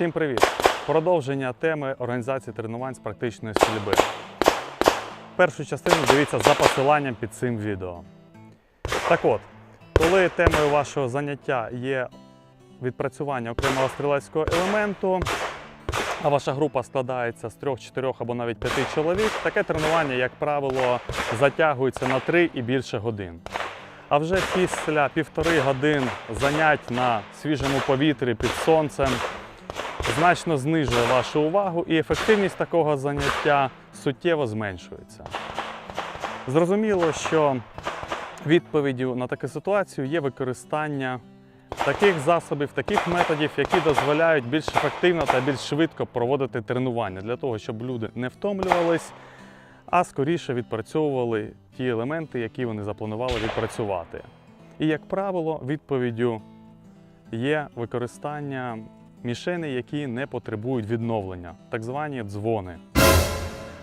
Всім привіт! Продовження теми організації тренувань з практичної стрільби. Першу частину дивіться за посиланням під цим відео. Так от, коли темою вашого заняття є відпрацювання окремого стрілецького елементу, а ваша група складається з трьох, чотирьох або навіть п'яти чоловік, таке тренування, як правило, затягується на 3 і більше годин. А вже після півтори годин занять на свіжому повітрі під сонцем значно знижує вашу увагу і ефективність такого заняття суттєво зменшується. Зрозуміло, що відповіддю на таку ситуацію є використання таких засобів, таких методів, які дозволяють більш ефективно та більш швидко проводити тренування для того, щоб люди не втомлювались, а скоріше відпрацьовували ті елементи, які вони запланували відпрацювати. І, як правило, відповіддю є використання мішеней, які не потребують відновлення, так звані дзвони.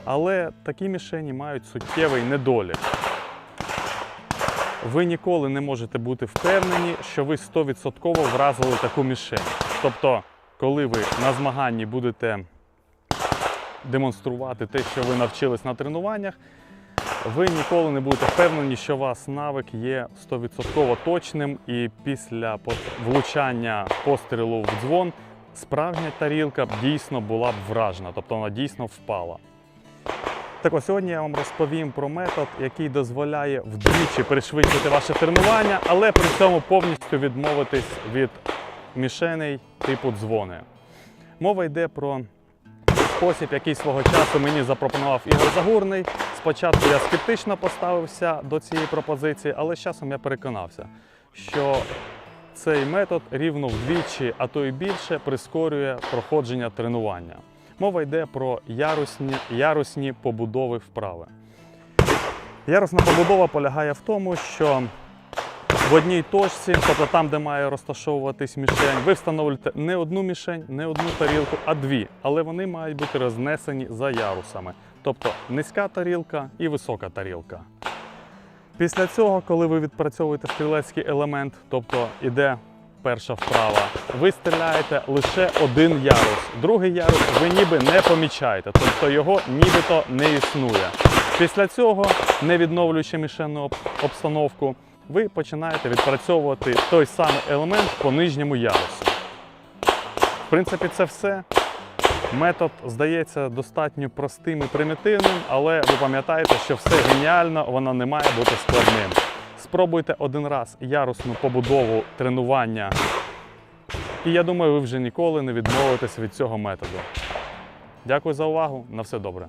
Але такі мішені мають суттєвий недолік. Ви ніколи не можете бути впевнені, що ви 100% вразили таку мішень. Тобто, коли ви на змаганні будете демонструвати те, що ви навчились на тренуваннях, ви ніколи не будете впевнені, що у вас навик є 100% точним, і після влучання пострілу в дзвон справжня тарілка дійсно була б вражена, тобто вона дійсно впала. Так ось сьогодні я вам розповім про метод, який дозволяє вдвічі пришвидшити ваше тренування, але при цьому повністю відмовитись від мішеней типу дзвони. Мова йде про спосіб, який свого часу мені запропонував Ігор Загурний. Спочатку я скептично поставився до цієї пропозиції, але з часом я переконався, що цей метод рівно вдвічі, а то й більше прискорює проходження тренування. Мова йде про ярусні, ярусні побудови вправи. Ярусна побудова полягає в тому, що в одній точці, тобто там, де має розташовуватись мішень, ви встановлюєте не одну мішень, не одну тарілку, а дві. Але вони мають бути рознесені за ярусами. Тобто низька тарілка і висока тарілка. Після цього, коли ви відпрацьовуєте стрілецький елемент, тобто іде перша вправа, ви стріляєте лише один ярус. Другий ярус ви ніби не помічаєте, тобто його нібито не існує. Після цього, не відновлюючи мішенну обстановку, ви починаєте відпрацьовувати той самий елемент по нижньому ярусу. В принципі, це все. Метод здається достатньо простим і примітивним, але ви пам'ятаєте, що все геніально, воно не має бути складним. Спробуйте один раз ярусну побудову тренування, і я думаю, ви вже ніколи не відмовитесь від цього методу. Дякую за увагу. На все добре.